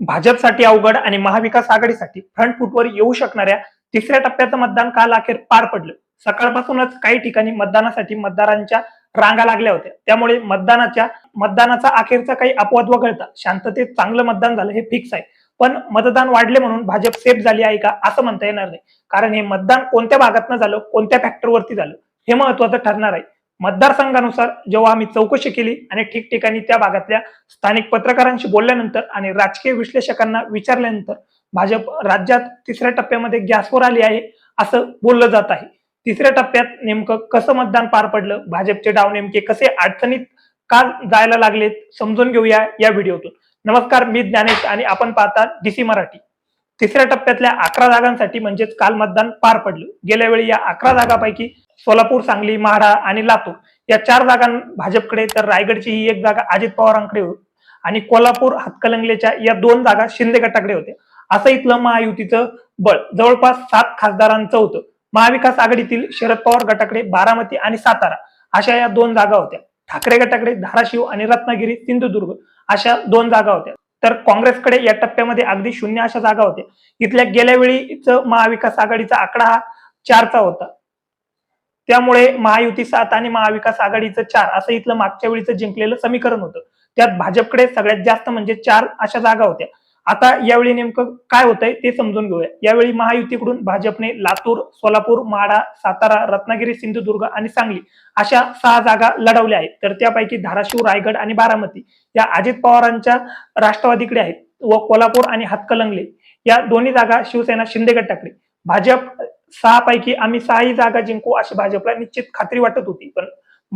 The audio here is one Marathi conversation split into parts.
भाजपसाठी अवघड आणि महाविकास आघाडीसाठी फ्रंट फुटवर येऊ शकणाऱ्या तिसऱ्या टप्प्याचं मतदान काल अखेर पार पडलं. सकाळपासूनच काही ठिकाणी मतदानासाठी मतदारांच्या रांगा लागल्या होत्या. त्यामुळे मतदानाच्या मतदानाचा अखेरचा काही अपवाद वगळता शांततेत चांगलं मतदान झालं हे फिक्स आहे. पण मतदान वाढले म्हणून भाजप सेफ झाली आहे का असं म्हणता येणार नाही. कारण हे मतदान कोणत्या भागातनं झालं कोणत्या फॅक्टरवरती झालं हे महत्वाचं ठरणार आहे. मतदारसंघानुसार जेव्हा आम्ही चौकशी केली आणि ठिकठिकाणी त्या भागातल्या स्थानिक पत्रकारांशी बोलल्यानंतर आणि राजकीय विश्लेषकांना विचारल्यानंतर भाजप राज्यात तिसऱ्या टप्प्यामध्ये गॅसवर आली आहे असं बोललं जात आहे. तिसऱ्या टप्प्यात नेमकं कसं मतदान पार पडलं? भाजपचे डाव नेमके कसे अडचणीत का जायला लागलेत? समजून घेऊया या व्हिडिओतून. नमस्कार मी ज्ञानेश आणि आपण पाहता डीसी मराठी. तिसऱ्या टप्प्यातल्या अकरा जागांसाठी म्हणजेच काल मतदान पार पडलं. गेल्या वेळी या अकरा जागापैकी सोलापूर सांगली माढा आणि लातूर या चार जागां भाजपकडे तर रायगडची ही एक जागा अजित पवारांकडे होती आणि कोल्हापूर हातकलंगलेच्या या दोन जागा शिंदे गटाकडे होत्या. असं इथलं महायुतीचं बळ जवळपास सात खासदारांचं होतं. महाविकास आघाडीतील शरद पवार गटाकडे बारामती आणि सातारा अशा या दोन जागा होत्या. ठाकरे गटाकडे धाराशिव आणि रत्नागिरी सिंधुदुर्ग अशा दोन जागा होत्या. तर काँग्रेसकडे या टप्प्यामध्ये अगदी शून्य अशा जागा होत्या. इथल्या गेल्या वेळीच महाविकास आघाडीचा आकडा हा चारचा होता. त्यामुळे महायुती सात आणि महाविकास आघाडीचं चार असं इथलं मागच्या वेळीचं जिंकलेलं समीकरण होतं. त्यात भाजपकडे सगळ्यात जास्त म्हणजे चार अशा जागा होत्या. आता यावेळी नेमकं काय होतंय ते समजून घेऊया. यावेळी महायुतीकडून भाजपने लातूर सोलापूर माढा सातारा रत्नागिरी सिंधुदुर्ग आणि सांगली अशा सहा जागा लढवल्या आहेत. तर त्यापैकी धाराशिव रायगड आणि बारामती या अजित पवारांच्या राष्ट्रवादीकडे आहेत व कोल्हापूर आणि हातकलंगले या दोन्ही जागा शिवसेना शिंदे गटाकडे. भाजप सहा पैकी आम्ही सहाही जागा जिंकू अशी भाजपला निश्चित खात्री वाटत होती. पण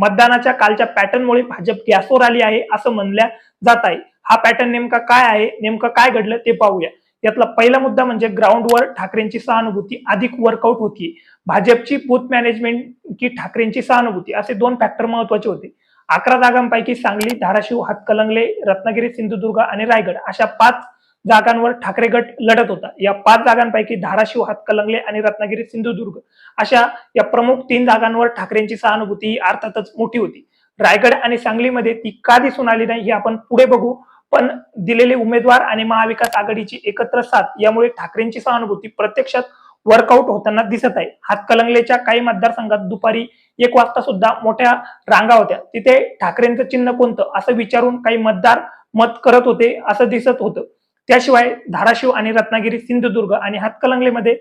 मतदानाच्या कालच्या पॅटर्नमुळे भाजप गॅसवर आली आहे असं म्हणल्या जात आहे हा पॅटर्न नेमका काय आहे? नेमकं काय घडलं ते पाहूया. यातला पहिला मुद्दा म्हणजे ग्राउंडवर ठाकरेंची सहानुभूती अधिक वर्कआउट होती. भाजपची बूथ मॅनेजमेंट की ठाकरेंची सहानुभूती असे दोन फॅक्टर महत्त्वाचे होते. अकरा जागांपैकी सांगली धाराशिव हातकलंगले रत्नागिरी सिंधुदुर्ग आणि रायगड अशा पाच जागांवर ठाकरे गट लढत होता. या पाच जागांपैकी धाराशिव हातकलंगले आणि रत्नागिरी सिंधुदुर्ग अशा या प्रमुख तीन जागांवर ठाकरेंची सहानुभूती ही अर्थातच मोठी होती. रायगड आणि सांगलीमध्ये ती का दिसून आली नाही हे आपण पुढे बघू. पण दिलेले उमेदवार आणि महाविकास आघाडीची एकत्र साथ यामुळे ठाकरेंची सहानुभूती प्रत्यक्षात वर्कआउट होताना दिसत आहे. हातकलंगलेच्या काही मतदारसंघात दुपारी एक वाजता सुद्धा मोठ्या रांगा होत्या. तिथे ठाकरेंचं चिन्ह कोणतं असं विचारून काही मतदार मत करत होते असं दिसत होतं. त्याशिवाय धाराशिव आणि रत्नागिरी सिंधुदुर्ग आणि हातकलंगलेमध्ये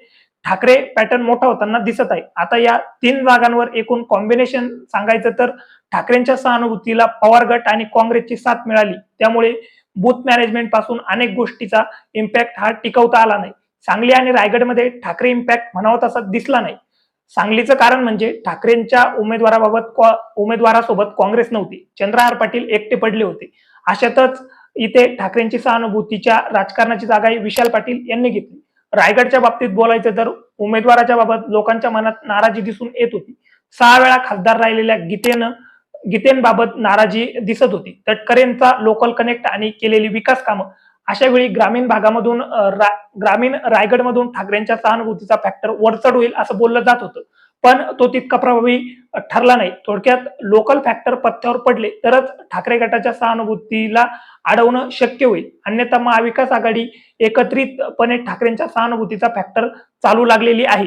ठाकरे पॅटर्न मोठा होताना दिसत आहे. आता या तीन जागांवर एकूण कॉम्बिनेशन सांगायचं तर ठाकरेंच्या सहानुभूतीला पवार गट आणि काँग्रेसची साथ मिळाली. त्यामुळे बूथ मॅनेजमेंटपासून अनेक गोष्टीचा इम्पॅक्ट हा टिकवता आला नाही. सांगली आणि रायगडमध्ये ठाकरे इम्पॅक्ट म्हणावा तसा दिसला नाही. सांगलीचं कारण म्हणजे ठाकरेंच्या उमेदवाराबाबत उमेदवारासोबत काँग्रेस नव्हती. चंद्रहार पाटील एकटे पडले होते. अशातच इथे ठाकरेंची सहानुभूतीच्या राजकारणाची जागा विशाल पाटील यांनी घेतली. रायगडच्या बाबतीत बोलायचं तर उमेदवाराच्या बाबत लोकांच्या मनात नाराजी दिसून येत होती. सहा वेळा खासदार राहिलेल्या गीतेनं गीतेंबाबत नाराजी दिसत होती. तटकरेंचा लोकल कनेक्ट आणि केलेली विकास कामं अशा वेळी ग्रामीण भागामधून ग्रामीण रायगडमधून ठाकरेंच्या सहानुभूतीचा फॅक्टर वरचढ होईल असं बोललं जात होतं. पण तो तितका प्रभावी ठरला नाही. थोडक्यात लोकल फॅक्टर पत्त्यावर पडले तरच ठाकरे गटाच्या सहानुभूतीला अडवणं शक्य होईल. अन्यथा महाविकास आघाडी एकत्रितपणे ठाकरेंच्या सहानुभूतीचा फॅक्टर चालू लागलेली आहे.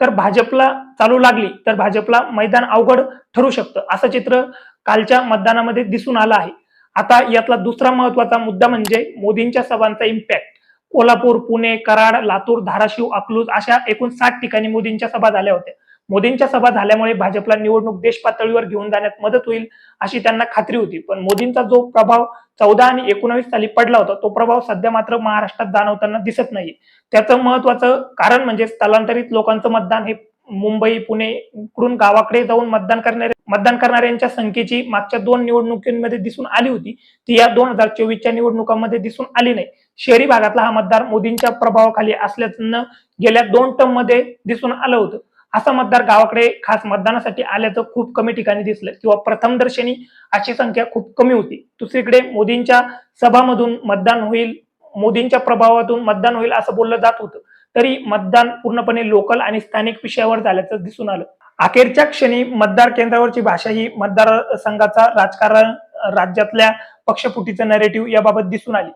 तर भाजपला चालू लागली तर भाजपला मैदान अवघड ठरू शकतं असं चित्र कालच्या मतदानामध्ये दिसून आलं आहे. आता यातला दुसरा महत्त्वाचा मुद्दा म्हणजे मोदींच्या सभांचा इम्पॅक्ट कोल्हापूर पुणे कराड लातूर धाराशिव अकलूज अशा एकूण साठ ठिकाणी मोदींच्या सभा झाल्या होत्या. मोदींच्या सभा झाल्यामुळे भाजपला निवडणूक देश पातळीवर घेऊन जाण्यात मदत होईल अशी त्यांना खात्री होती. पण मोदींचा जो प्रभाव चौदा आणि एकोणावीस साली पडला होता तो प्रभाव सध्या मात्र महाराष्ट्रात जाणवताना दिसत नाही. त्याचं महत्वाचं कारण म्हणजे स्थलांतरित लोकांचं मतदान हे मुंबई पुणे इकडून गावाकडे जाऊन मतदान करणारे मतदान करणाऱ्यांच्या संख्येची मागच्या दोन निवडणुकीमध्ये दिसून आली होती. ती या दोन हजार चोवीसच्या निवडणुकांमध्ये दिसून आली नाही. शहरी भागातला हा मतदार मोदींच्या प्रभावाखाली असल्याचं गेल्या दोन टर्ममध्ये दिसून आलं होतं. असा मतदार गावाकडे खास मतदानासाठी आल्याचं खूप कमी ठिकाणी दिसलं. किंवा प्रथमदर्शनी अशी संख्या खूप कमी होती. दुसरीकडे मोदींच्या सभामधून मतदान होईल मोदींच्या प्रभावातून मतदान होईल असं बोललं जात होतं. तरी मतदान पूर्णपणे लोकल आणि स्थानिक विषयावर झाल्याचं दिसून आलं. अखेरच्या क्षणी मतदार केंद्रावरची भाषा ही मतदारसंघाचा राजकारण राज्यातल्या पक्षफुटीचं नरेटिव्ह याबाबत दिसून आली.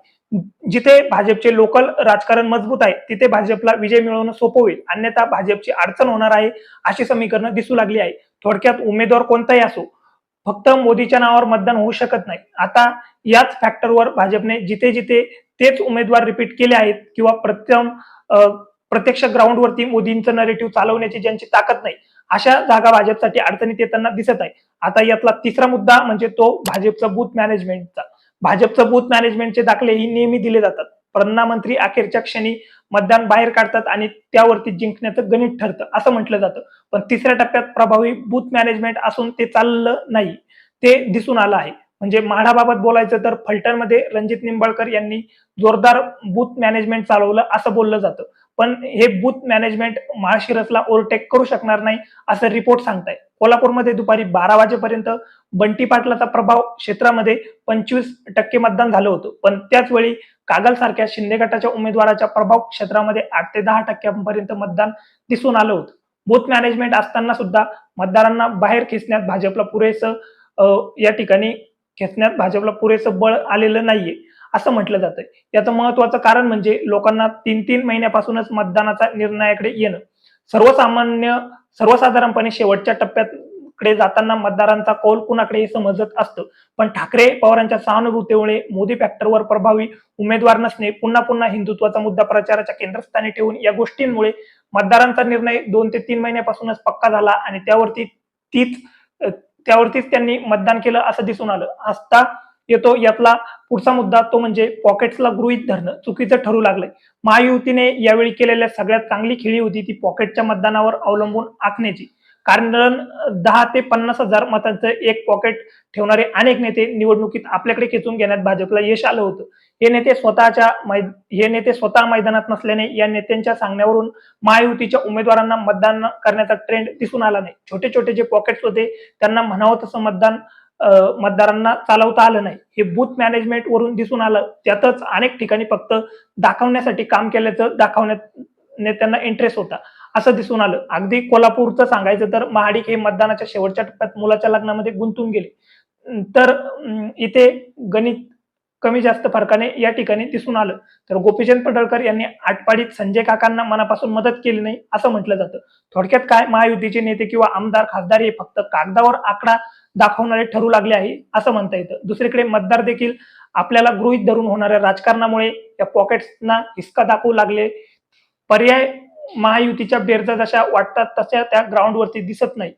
जिथे भाजपचे लोकल राजकारण मजबूत आहे तिथे भाजपला विजय मिळवणं सोपं होईल. अन्यथा भाजपची अडचण होणार आहे अशी समीकरणं दिसू लागली आहे. थोडक्यात उमेदवार कोणताही असो फक्त मोदीच्या नावावर मतदान होऊ शकत नाही. आता याच फॅक्टरवर भाजपने जिथे जिथे तेच उमेदवार रिपीट केले आहेत किंवा प्रथम प्रत्यक्ष ग्राउंडवरती मोदींचं नरेटिव्ह चालवण्याची ज्यांची ताकद नाही अशा जागा भाजपसाठी अडचणीत येताना दिसत आहे. आता यातला तिसरा मुद्दा म्हणजे तो भाजपचा बूथ मॅनेजमेंटचा भाजपचं बूथ मॅनेजमेंटचे दाखले ही नेहमी दिले जातात. प्रधानमंत्री अखेरच्या क्षणी मतदान बाहेर काढतात आणि त्यावरती जिंकण्याचं गणित ठरतं असं म्हटलं जातं. पण तिसऱ्या टप्प्यात प्रभावी बूथ मॅनेजमेंट असून ते चाललं नाही. ते दिसून आलं आहे. म्हणजे माढाबाबत बोलायचं तर फलटणमध्ये रणजित निंबाळकर यांनी जोरदार बूथ मॅनेजमेंट चालवलं असं बोललं जातं. पण हे बूथ मॅनेजमेंट महाशिरसला ओव्हरटेक करू शकणार नाही असं रिपोर्ट सांगताय. कोल्हापूरमध्ये दुपारी बारा वाजेपर्यंत बंटी पाटलाचा प्रभाव क्षेत्रामध्ये पंचवीस टक्के मतदान झालं होतं. पण त्याच वेळी कागल सारख्या शिंदे गटाच्या उमेदवाराच्या प्रभाव क्षेत्रामध्ये आठ ते दहा टक्क्यांपर्यंत मतदान दिसून आलं होतं. बूथ मॅनेजमेंट असताना सुद्धा मतदारांना बाहेर खेचण्यात भाजपला पुरेसं या ठिकाणी खेचण्यात भाजपला पुरेसं बळ आलेलं नाहीये असं म्हटलं जातं याचं महत्वाचं कारण म्हणजे लोकांना तीन तीन महिन्यापासूनच मतदानाचा निर्णयाकडे येणं. सर्वसामान्य सर्वसाधारणपणे शेवटच्या टप्प्यात कडे जाताना मतदारांचा कौल कुणाकडे हे समजत असतं. पण ठाकरे पवारांच्या सहानुभूतीमुळे मोदी फॅक्टरवर प्रभावी उमेदवार नसणे पुन्हा पुन्हा हिंदुत्वाचा मुद्दा प्रचाराच्या केंद्रस्थानी ठेवून या गोष्टींमुळे मतदारांचा निर्णय दोन ते तीन महिन्यापासूनच पक्का झाला आणि त्यावरती तीच त्यावरतीच त्यांनी मतदान केलं असं दिसून आलं. असता येतो यातला पुढचा मुद्दा तो म्हणजे पॉकेट्सला गृहीत धरणं चुकीचं ठरू लागलंय. महायुतीने यावेळी केलेल्या सगळ्यात चांगली खेळी होती ती पॉकेटच्या मतदानावर अवलंबून आखण्याची. कारण दहा ते पन्नास हजार मतांचं एक पॉकेट ठेवणारे अनेक नेते निवडणुकीत आपल्याकडे खेचून घेण्यात भाजपला यश आलं होतं. हे नेते स्वतःच्या मै हे नेते स्वतः मैदानात नसल्याने या नेत्यांच्या सांगण्यावरून महायुतीच्या उमेदवारांना मतदान करण्याचा ट्रेंड दिसून आला नाही. छोटे छोटे जे पॉकेट्स होते त्यांना म्हणावं तसं मतदान अं, मतदारांना चालवता आलं नाही. हे बूथ मॅनेजमेंट वरून दिसून आलं. त्यातच अनेक ठिकाणी फक्त दाखवण्यासाठी काम केल्याचं दाखवण्यात नेत्यांना इंटरेस्ट होता. असं दिसून आलं. अगदी कोल्हापूरचं सांगायचं तर महाडिक हे मतदानाच्या शेवटच्या टप्प्यात मुलाच्या लग्नामध्ये गुंतून गेले. तर इथे गणित कमी जास्त फरकाने या ठिकाणी दिसून आलं. तर गोपीचंद पडळकर यांनी आटपाडीत संजय काकांना मनापासून मदत केली नाही असं म्हटलं जातं. थोडक्यात काय महायुतीचे नेते किंवा आमदार खासदार हे फक्त कागदावर आकडा दाखवणारे ठरू लागले आहे असं म्हणता येतं. दुसरीकडे मतदार देखील आपल्याला गृहीत धरून होणाऱ्या राजकारणामुळे या पॉकेट्सना हिसका दाखवू लागले. पर्याय महायुतीच्या बेरजा जशा वाटतात तशा त्या ग्राउंडवरती दिसत नाही.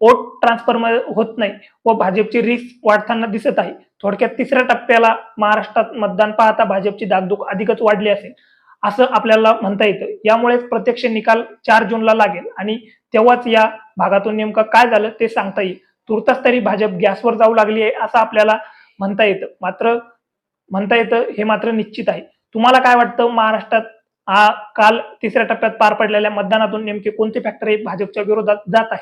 वोट ट्रान्सफर होत नाही व भाजपची रिस्क वाढताना दिसत आहे. थोडक्यात तिसऱ्या टप्प्याला महाराष्ट्रात मतदान पाहता भाजपची दागदुख अधिकच वाढली असेल असं आपल्याला म्हणता येतं. यामुळेच प्रत्यक्ष निकाल चार जूनला लागेल आणि तेव्हाच या भागातून नेमकं काय झालं ते सांगता येईल. तुर्तास तरी भाजप गॅसवर जाऊ लागली आहे असं आपल्याला म्हणता येतं. मात्र म्हणता येतं हे मात्र निश्चित आहे. तुम्हाला काय वाटतं? महाराष्ट्रात काल तिसऱ्या टप्प्यात पार पडलेल्या मतदानातून नेमके कोणते फॅक्टर भाजपच्या विरोधात जात आहे?